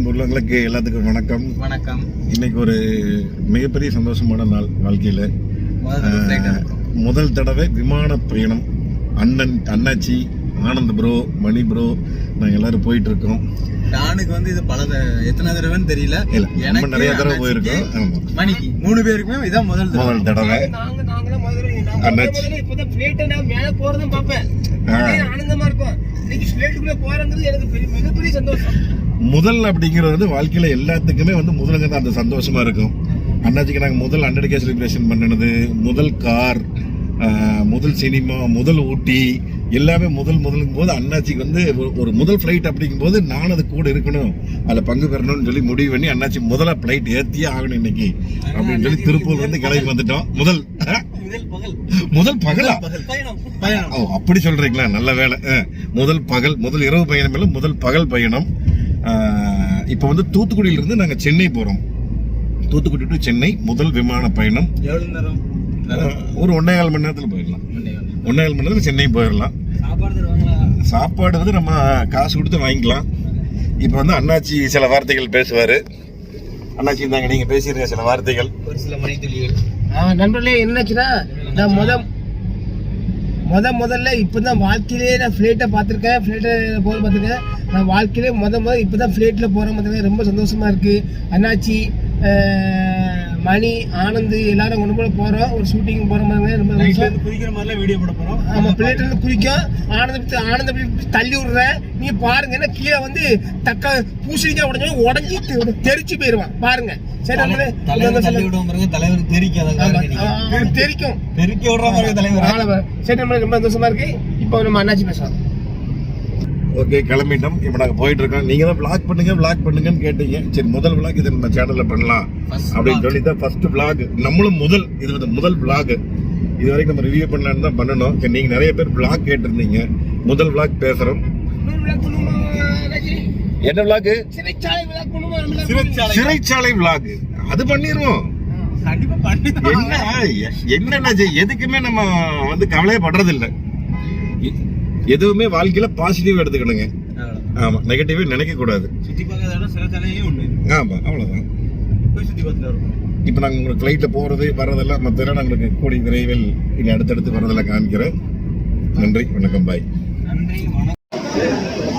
அன்புள்ளவங்களுக்கு எல்லாத்துக்கும் வணக்கம். வணக்கம். இன்னைக்கு ஒரு மிகப்பெரிய சந்தோஷமான நாள் வாழ்க்கையில். முதல் தடவை விமான பயணம். அண்ணன் அண்ணாச்சி ஆனந்த் ப்ரோ மணி ப்ரோ நாங்கள் எல்லாரும் போயிட்டு இருக்கோம் நானுக்கு வந்து இது பல எத்தனை தடவைன்னு தெரியல. இல்ல எனக்கு, நிறைய தடவை போயிருக்கோம். ஆமா. மணிக்கு மூணு பேருக்குமே இதான் முதல் தடவை. முதல் தடவை. நாங்க நாங்களாம் முதல்ல நான் அண்ணாச்சி. முதல்ல இப்பதான் பிளேட்டை நான் மேல போறதும் பார்ப்பேன். ஆ. அதே ஆனந்தமா இருக்கும். இன்னைக்கு பிளேட்டுக்குள்ள போறங்கிறது எனக்கு பெரிய மிகப்பெரிய சந்தோஷம். முதல் அப்படிங்கிறது வந்து வாழ்க்கையில எல்லாத்துக்குமே வந்து முதலுங்க தான் அந்த சந்தோஷமா இருக்கும். அண்ணாச்சிக்கு நாங்கள் முதல் ஹண்ட்ரட் கே செலிப்ரேஷன் பண்ணினது முதல் கார் முதல் சினிமா முதல் ஊட்டி எல்லாமே முதல் முதலுங்கும் போது அண்ணாச்சிக்கு வந்து ஒரு- முதல் ஃப்ளைட் அப்படிங்கும் போது நான் அது கூட இருக்கணும். அதில் பங்கு பெறணும்னு சொல்லி முடிவு பண்ணி அண்ணாச்சி முதல்ல ஃப்ளைட் ஏற்றியே ஆகணும் இன்னைக்கு அப்படின்னு சொல்லி திருப்பூர் வந்து கிளம்பி வந்துட்டோம். முதல் முதல் பகல். பயணம். ஓ அப்படி சொல்றீங்களா? நல்ல வேலை. முதல் பகல் முதல் இரவு பயணம் இல்லை முதல் பகல் பயணம். இப்போ வந்து தூத்துக்குடியிலிருந்து நாங்கள் சென்னை போகிறோம் தூத்துக்குடி டு சென்னை முதல் விமான பயணம். ஒரு ஒன்றே கால் மணி நேரத்தில் போயிடலாம். ஒன்றே கால் மணி நேரத்தில் சென்னை போயிடலாம். சாப்பாடு வந்து நம்ம காசு கொடுத்து வாங்கிக்கலாம். இப்போ வந்து அண்ணாச்சி சில வார்த்தைகள் பேசுவார். அண்ணாச்சி இருந்தாங்க நீங்கள் பேசிடுங்க சில வார்த்தைகள். ஒரு சில மணி துளிகள் ஆ, நண்பர்களே என்னாச்சுன்னா நான் முத முத முதல்ல இப்பதான் வாழ்க்கையிலே நான் ஃபிளைட்டை பார்த்துருக்கேன். ஃபிளைட்டை போக பார்த்துருக்கேன். நான் வாழ்க்கையிலே முத முத இப்பதான் ஃபிளைட்டில் போகிறேன் பார்த்துருக்கேன். ரொம்ப சந்தோஷமா இருக்கு. அண்ணாச்சி மணி ஆனந்த் எல்லாரும் கொண்டு போல போகிறோம் ஒரு ஷூட்டிங் போகிற மாதிரி ரொம்ப நைட்ல சந்தோஷம் இருந்து குதிக்கிற மாதிரிலாம் வீடியோ போட போறோம். ஆமா பிளேட்ல இருந்து குதிக்கும். ஆனந்த ஆனந்த தள்ளி விடுறேன் நீங்க பாருங்க என்ன கீழே வந்து தக்க பூசணிக்காய் உடஞ்சு உடஞ்சி தெரிச்சு போயிருவான். பாருங்க. சரி தலைவர் தெரிக்கும் தெருக்கி விடுற மாதிரி தலைவர். சரி நம்மளுக்கு ரொம்ப சந்தோஷமா இருக்கு. இப்போ நம்ம அண்ணாச்சி பேசலாம். ஓகே கிளம்பிட்டோம். இப்போ நாங்கள் போயிட்டு இருக்கோம் நீங்கள் தான் vlog பண்ணுங்க vlog பண்ணுங்கன்னு கேட்டீங்க. சரி முதல் vlog இது நம்ம சேனலில் பண்ணலாம் அப்படின்னு. சொல்லி தான் ஃபர்ஸ்ட் vlog. நம்மளும் முதல் இது வந்து முதல் vlog. இது வரைக்கும் நம்ம ரிவ்யூ பண்ணலான்னு தான் பண்ணணும். சரி நீங்கள் நிறைய பேர் vlog கேட்டிருந்தீங்க. முதல் vlog பேசுகிறோம்? என்ன vlog? சிறைச்சாலை? சிறைச்சாலை vlog. அது பண்ணிடுவோம் என்ன என்னென்ன எதுக்குமே நம்ம வந்து கவலையே படுறது இல்ல எதுவுமே வாழ்க்கையில பாசிட்டிவ் எடுத்துக்கணுங்க. ஆமா நெகட்டிவே நினைக்க கூடாது. சுத்தி பார்க்காத இடம் சிறைச்சாலையே ஒண்ணு ஆமா அவ்வளவுதான். போய் சுத்தி பார்த்துட்டு வரும் இப்போ நாங்கள் உங்களுக்கு ஃப்ளைட்டில் போகிறது வர்றதெல்லாம் மற்றெல்லாம் நாங்களுக்கு கூடி விரைவில் இனி அடுத்தடுத்து வர்றதெல்லாம் காமிக்கிறேன் நன்றி வணக்கம் பாய்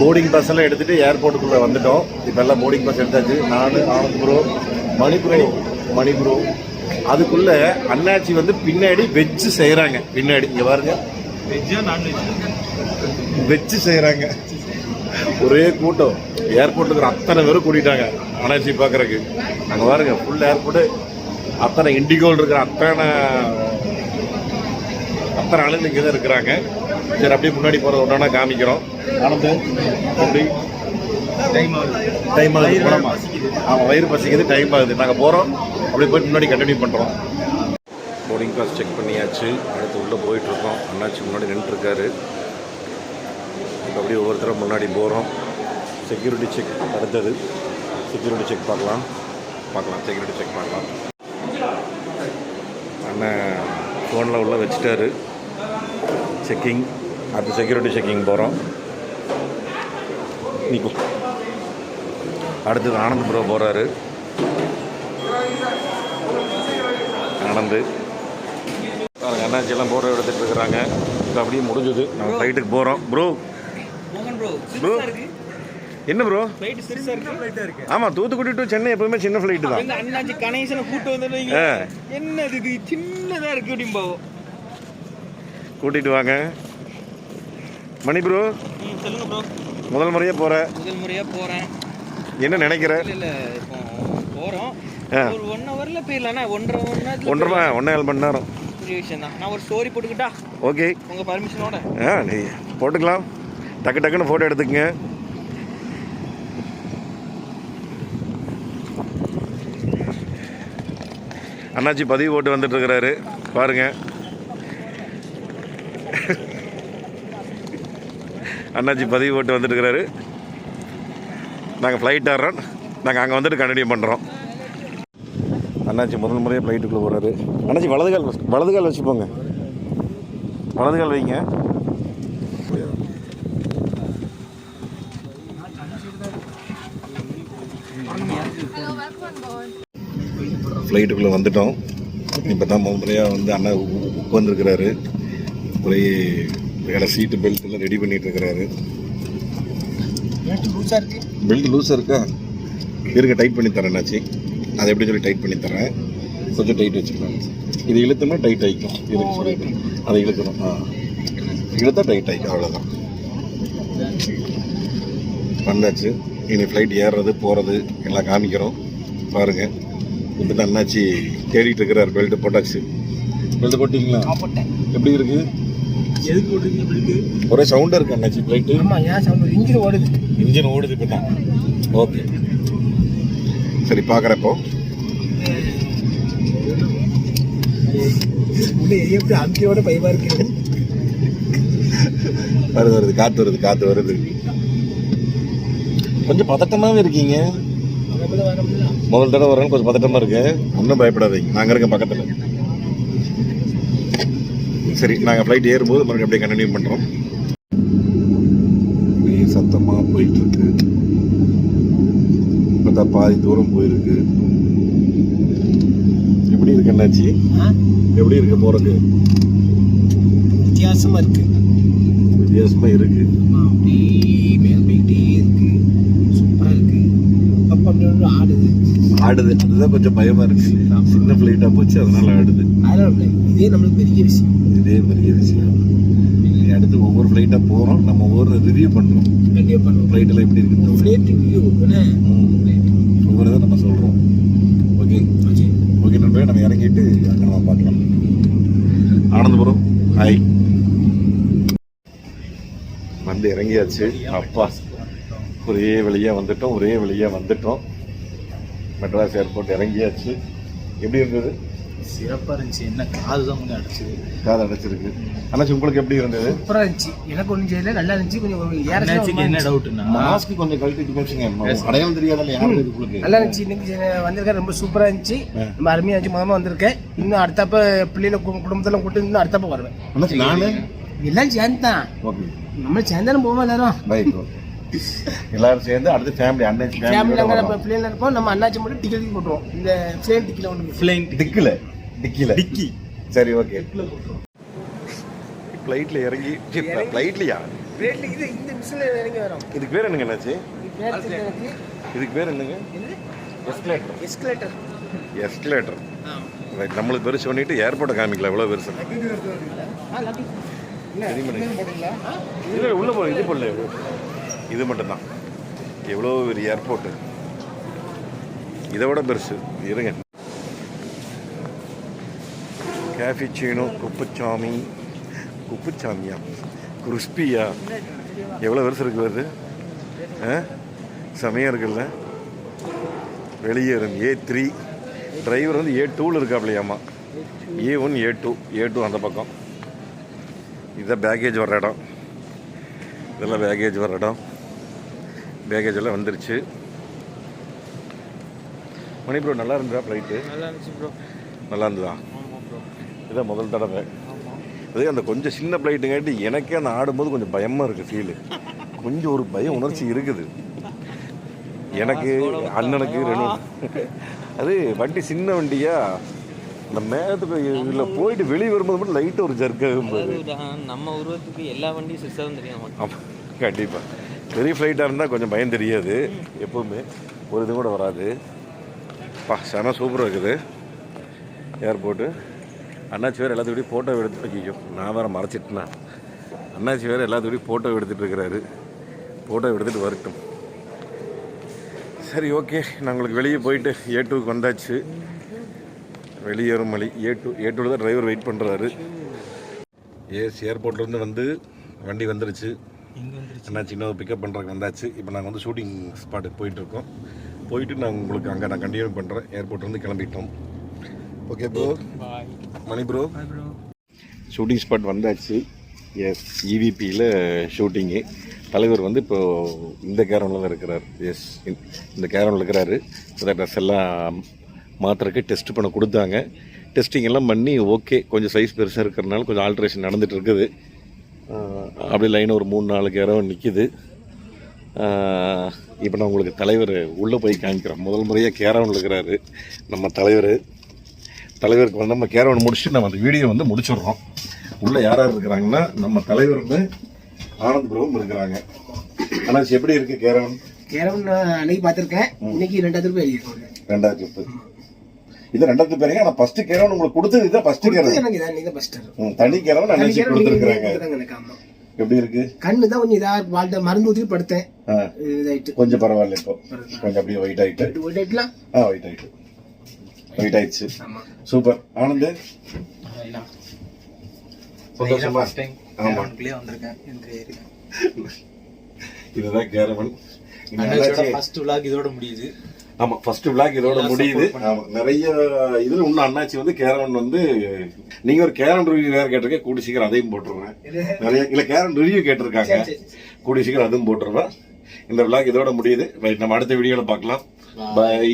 போர்டிங் பஸ் எல்லாம் எடுத்துட்டு ஏர்போர்ட்டுக்குள்ளே வந்துட்டோம். இப்போ எல்லாம் போர்டிங் பஸ் எடுத்தாச்சு. நான் Anand bro Mani bro Mani bro அதுக்குள்ள அண்ணாச்சி வந்து பின்னாடி வெஜ்ஜு செய்கிறாங்க பின்னாடி இங்கே பாருங்க. வெஜ்ஜா நான்வெஜ் வெஜ்ஜு செய்கிறாங்க ஒரே கூட்டம். ஏர்போர்ட்டுக்கு இருக்கிற அத்தனை பேரும் கூட்டிட்டாங்க அண்ணாச்சி பார்க்கறதுக்கு. அங்கே பாருங்க ஃபுல் ஏர்போர்ட்டு அத்தனை இண்டிகோல் இருக்கிற அத்தனை அத்தனை ஆளுங்க இங்கே தான் இருக்கிறாங்க. சரி அப்படியே முன்னாடி போகிறது ஒன்றா காமிக்கிறோம். ஆனந்து. அப்படி டைம் ஆகுது. டைம் ஆகுது. ஆமாம் வயிறு பசிக்குது டைம் ஆகுது. நாங்கள் போகிறோம் அப்படியே போயிட்டு முன்னாடி கண்டினியூ பண்ணுறோம் போர்டிங் பாஸ் செக் பண்ணியாச்சு. அடுத்து உள்ளே போயிட்டுருக்கோம் அண்ணாச்சி முன்னாடி நின்றுருக்காரு இப்போ ஒவ்வொருத்தரும் முன்னாடி போகிறோம்? செக்யூரிட்டி செக் அடுத்தது. செக்யூரிட்டி செக் பார்க்கலாம். பார்க்கலாம். செக்யூரிட்டி செக் பார்க்கலாம். அண்ணன் ஃபோனில் உள்ள வச்சுட்டாரு. செக்கிங் அடுத்து செக்யூரிட்டி செக்கிங் போகிறோம் நிற்கும் அடுத்தது ஆனந்த் ப்ரோ போகிறாரு ஆனந்து. பாருங்க அண்ணாச்சி போகிற எடுத்துகிட்டு இருக்கிறாங்க. இப்போ அப்படியே முடிஞ்சது. நம்ம ஃப்ளைட்டுக்கு போகிறோம் ப்ரோ ப்ரோ என்ன ப்ரோ ஃப்ளைட் சிறுசா இருக்கு. ஃப்ளைட்டா இருக்கு. ஆமாம் தூத்துக்குடி டு சென்னை எப்பவுமே சின்ன ஃப்ளைட்டு தான். எங்க அண்ணாச்சி கணேசனை கூட்டு வந்துடுவீங்க. என்ன இது? சின்னதா இருக்கு அப்படிம்பாவோ கூட்டிகிட்டு வாங்க. மணி ப்ரோ சொல்லுங்க ப்ரோ முதல் முறையாக போகிற முதல் முறையா போறேன். என்ன நினைக்கிற? இல்ல இல்ல இப்போ போறோம். ஒரு ஒன் ஹவர்ல போயிடலாம்னா ஒன்றரை மணி நேரத்துல ஒன்றரை ஒன்றே ஏழு மணி நேரம். பெரிய விஷயம் தான் நான் ஒரு ஸ்டோரி போட்டுக்கிட்டா? ஓகே உங்க பர்மிஷனோட ஆ நீ போட்டுக்கலாம். டக்கு டக்குன்னு ஃபோட்டோ எடுத்துக்கங்க. அண்ணாச்சி பதிவு போட்டு வந்துட்டுருக்கிறாரு பாருங்க. அண்ணாச்சி பதிவு போட்டு வந்துட்டுருக்கிறாரு நாங்கள் ஃப்ளைட் ஆடுறோம் நாங்கள் அங்கே வந்துட்டு கண்டினியூ பண்ணுறோம் அண்ணாச்சி முதல் முறையாக ஃப்ளைட்டுக்குள்ளே போகிறாரு அண்ணாச்சி வலதுகால் வலதுகால் வச்சு- வலதுகால் வைங்க. ஃப்ளைட்டுக்குள்ளே வந்துட்டோம். இப்போ தான் முறையாக வந்து அண்ணா உட்காந்துருக்கிறாரு ஒரே வேலை சீட்டு பெல்ட் எல்லாம் ரெடி பண்ணிட்டு இருக்கிறாரு பெல்ட் லூஸாக இருக்கா? இருக்க டைட் பண்ணி தரேன் என்னாச்சு அதை எப்படி சொல்லி டைட் பண்ணி தரேன். கொஞ்சம் டைட் வச்சுக்கலாம். இது இழுத்தோம்னா டைட் ஆகிக்கும் சொல்லிட்டு. அதை இழுக்கணும். ஆ. இழுத்தா டைட் ஆகிக்கும் அவ்வளோதான் வந்தாச்சு. இனி ஃப்ளைட் ஏறுறது போகிறது எல்லாம் காமிக்கிறோம். பாருங்கள் இப்போ தான் அண்ணாச்சி தேடிட்டு இருக்கிறார் பெல்ட் போட்டாச்சு. பெல்ட் போட்டிங்களா? போட்டேன். எப்படி இருக்கு? எதுக்கு போட்டுருக்கீங்க பில்க்கு ஒரே சவுண்டாக இருக்கு அண்ணாச்சி ஃப்ளைட்டு ஆமாம் ஏன் சவுண்ட் இன்ஜின் ஓடுது. இன்ஜின் ஓடுது இப்போ தான். ஓகே சரி பார்க்குறப்போ உள்ள எப்படி அம்பியோட பயமாக இருக்கு? வருது வருது காற்று வருது காற்று வருது. கொஞ்சம் பதட்டமாகவே இருக்கீங்க. முதல் தடவை வரணும் கொஞ்சம் பதட்டமாக இருக்கு. ஒன்றும் பயப்படாதீங்க. நாங்கள் இருக்கோம் பக்கத்தில். சரி நாங்கள் ஃப்ளைட் ஏறும்போது மறுபடியும் அப்படியே கண்டினியூ பண்ணுறோம் அப்படியே சத்தமாக போயிட்டு இருக்கு இப்போ தான் பாதி தூரம் போயிருக்கு. எப்படி இருக்கு என்னாச்சு? எப்படி இருக்கு போகிறதுக்கு வித்தியாசமாக இருக்கு. வித்தியாசமாக இருக்கு. ஆடுது. அதுதான் கொஞ்சம் பயமா இருக்கு. சின்ன ஃபிளைட்டா போச்சு அதனால ஆடுது. இதே நம்மளுக்கு பெரிய விஷயம். இதே பெரிய விஷயம். அடுத்து ஒவ்வொரு ஃபிளைட்டா போறோம். நம்ம ஒவ்வொரு ரிவ்யூ பண்றோம். கண்டிப்பாக பண்ணுவோம் ஃபிளைட்ல எப்படி இருக்கு ஃப்ளைட் வியூ என்ன ஒவ்வொரு இதை நம்ம சொல்றோம். ஓகே. ஓகே. நண்பரே நம்ம இறங்கிட்டு அங்கே நம்ம பார்க்கலாம். ஆனந்தபுரம் ஹாய் வந்து இறங்கியாச்சு. அப்பா ஒரே வழியாக வந்துட்டோம் ஒரே வழியாக வந்துட்டோம். மெட்ராஸ் ஏர்போர்ட் இறங்கியாச்சு. எப்படி இருந்தது? சிறப்பாக இருந்துச்சு. என்ன காது தான் கொஞ்சம் அடிச்சது. காது அடைச்சிருக்கு. அண்ணாச்சி உங்களுக்கு எப்படி இருந்தது? சூப்பராக இருந்துச்சு. எனக்கு ஒன்றும் செய்யல. நல்லா இருந்துச்சு. கொஞ்சம் என்ன டவுட்னா மாஸ்க் கொஞ்சம் கழட்டிட்டு பேசுங்க அடையாளம் யாரும் இது உங்களுக்கு நல்லா இருந்துச்சு. இன்னைக்கு வந்திருக்கேன் ரொம்ப சூப்பராக இருந்துச்சு. ரொம்ப அருமையாக இருந்துச்சு. மொதமாக வந்திருக்கேன் இன்னும் அடுத்தப்ப பிள்ளைல குடும்பத்தெல்லாம் கூட்டு இன்னும் அடுத்தப்ப வருவேன். நானு? எல்லாம் சேர்ந்து தான். ஓகே. நம்ம சேர்ந்தாலும் போவோம் எல்லாரும். பைக் எல்லாரும் சேர்ந்து அடுத்து ஃபேமிலி அண்ணாச்சி நம்ம பிள்ளைங்க இருப்போம். நம்ம அண்ணாச்சி மட்டும் டிக்கெட் போட்டுருவோம். இந்த ட்ரெயின் டிக்கெட் ஒன்று ஃப்ளைங் டிக்கில டிக்கில. டிக்கி. சரி ஓகே ஃப்ளைட்ல இறங்கி ஃப்ளைட்லயா ரேட்ல இது இந்த மிஷினில் இறங்கி வரோம். இதுக்கு பேர் என்னங்க என்னாச்சு இதுக்கு பேர் என்னங்க? எஸ்கலேட்டர் எஸ்கலேட்டர் எஸ்கலேட்டர் நம்மளுக்கு பெருசு பண்ணிட்டு ஏர்போர்ட்டை காமிக்கல எவ்வளோ பெருசு ரெடி இல்லை உள்ள போ இது போடல. இது மட்டும்தான். எவ்வளோ பெரிய ஏர்போர்ட்டு இதை விட பெருசு. இருங்க. கேஃபிச்சீனோ குப்புச்சாமி குப்புச்சாமியா கிறிஸ்பியா எவ்வளோ பெருசு இருக்கு வருது ஆ? செமையாக இருக்குல்ல. வெளியேறும் ஏ த்ரீ டிரைவர் வந்து ஏ டூவில் இருக்காப்லையாம்மா A one A two A two அந்த பக்கம். இதுதான் பேக்கேஜ் வர்ற இடம். இதெல்லாம் பேக்கேஜ் வர்ற இடம். பேக்கேஜ் எல்லாம் வந்துருச்சு. மணி ப்ரோ நல்லா இருந்ததா ஃப்ளைட்டு நல்லா இருந்துச்சு ப்ரோ நல்லா இருந்ததா? இதான் முதல் தடவை. அதே அந்த கொஞ்சம் சின்ன ஃப்ளைட்டுங்காட்டி எனக்கே அந்த ஆடும்போது கொஞ்சம் பயமாக இருக்குது ஃபீலு கொஞ்சம் ஒரு பய உணர்ச்சி இருக்குது. எனக்கு அண்ணனுக்கு ரெண்டு அது வண்டி சின்ன வண்டியா? அந்த மேகத்துக்கு போயிட்டு வெளியே வரும்போது மட்டும் லைட்டாக ஒரு ஜர்க் ஆகும்போது அதாவது நம்ம உருவத்துக்கு எல்லா வண்டியும் சிஸ்டம் தெரியும் கண்டிப்பாக பெரிய ஃப்ளைட்டாக இருந்தால் கொஞ்சம் பயம் தெரியாது. எப்போவுமே. ஒரு இது கூட வராது. பா செம சூப்பராக இருக்குது. ஏர்போர்ட்டு அண்ணாச்சி வேறு எல்லாத்துக்கூடயும் ஃபோட்டோ எடுத்து வைக்கோ நான் வேறு மறைச்சிட்டேன்னா அண்ணாச்சி வேறு எல்லாத்துக்கூடயும் ஃபோட்டோ எடுத்துகிட்டு இருக்கிறாரு. ஃபோட்டோ எடுத்துகிட்டு வரட்டும். சரி ஓகே நான் உங்களுக்கு வெளியே போயிட்டு ஏ டூக்கு வந்தாச்சு. வெளியேறும் வழி. ஏ டூ ஏ டூவில் தான் டிரைவர் வெயிட் பண்ணுறாரு ஏஸ் ஏர்போர்ட்லேருந்து வந்து வண்டி வந்துருச்சு. அண்ணா சின்ன பிக்கப் பண்ணுறதுக்கு வந்தாச்சு. இப்போ நாங்கள் வந்து ஷூட்டிங் ஸ்பாட்டுக்கு போயிட்டுருக்கோம். போயிட்டு நான் உங்களுக்கு அங்கே நான் கண்டினியூ பண்ணுறேன் ஏர்போர்ட்லேருந்து கிளம்பிட்டோம். Okay bro bye Mani bro shooting spot வந்தாச்சு. எஸ் இவிபியில் ஷூட்டிங்கு தலைவர் வந்து இப்போ இந்த கேரவனில் தான் இருக்கிறார். எஸ் இந்த கேரவனில் இருக்கிறாரு. இந்த ட்ரெஸ் எல்லாம் மாத்திரக்கு டெஸ்ட் பண்ண கொடுத்தாங்க. டெஸ்டிங் எல்லாம் பண்ணி ஓகே கொஞ்சம் சைஸ் பெருசாக இருக்கிறனால கொஞ்சம் ஆல்ட்ரேஷன் நடந்துட்டு இருக்குது. அப்படியே லைன் ஒரு மூணு நாலு கேரவன் நிற்கிது இப்போ நான் உங்களுக்கு தலைவர் உள்ளே போய் காமிக்கிறேன். முதல் முறையாக கேரவன் இருக்கிறாரு நம்ம தலைவர். தலைவருக்கு வந்து நம்ம கேரவன் முடிச்சுட்டு நம்ம அந்த வீடியோ வந்து முடிச்சிடுறோம். உள்ளே யார் யார் இருக்கிறாங்கன்னா நம்ம தலைவர் வந்து ஆனந்த் பிரபுவும் இருக்கிறாங்க. ஆனால் எப்படி இருக்கு கேரவன்? கேரவன் அன்னைக்கு பார்த்துருக்கேன். இன்னைக்கு ரெண்டாவது ரூபாய் ரெண்டாயிரத்தி முப்பது. இது ரெண்டாயிரத்தி பேருங்க. ஆனால் ஃபர்ஸ்ட் கேரவன் உங்களுக்கு கொடுத்தது இதுதான் ஃபர்ஸ்ட் கேரவன் எனக்கு ஃபர்ஸ்ட் ம், தனி கேரவன் அன்னைக்கு ஆமா. எப்படி இருக்கு? கண்ணு தான் கொஞ்சம் இதா வாழ்ந்த மருந்து ஊற்றி படுத்தேன். இதாயிட்டு. கொஞ்சம் பரவாயில்ல இப்போ. கொஞ்சம் அப்படியே ஒயிட் ஆயிட்டு. ஓட்டிட்டுலாம் ஆ ஒயிட் ஆயிட்டு. ஒயிட் ஆயிடுச்சு. சூப்பர். ஆனந்த்? சந்தோஷமா? ஆமா. வந்திருக்கேன். இந்த ஏரியா இதுதான் கேரவன். இந்த அண்ணாச்சியோட அண்ணாச்சி- ஃபர்ஸ்ட் vlog இதோட முடியுது. ஆமா ஃபர்ஸ்ட் விளாக் இதோட முடியுது. ஆமா நிறைய இதுல இன்னும் அண்ணாச்சி வந்து கேரவன் வந்து நீங்க ஒரு கேரன் ரிவ்யூ வேற கேட்டிருக்கேன் கூடி சீக்கிரம் அதையும் போட்டுருவேன். நிறைய இல்ல கேரன் ரிவ்யூ கேட்டிருக்காங்க. கூடி சீக்கிரம் அதுவும் போட்டுருவேன். இந்த விளாக் இதோட முடியுது. ரைட் நம்ம அடுத்த வீடியோல பார்க்கலாம். பை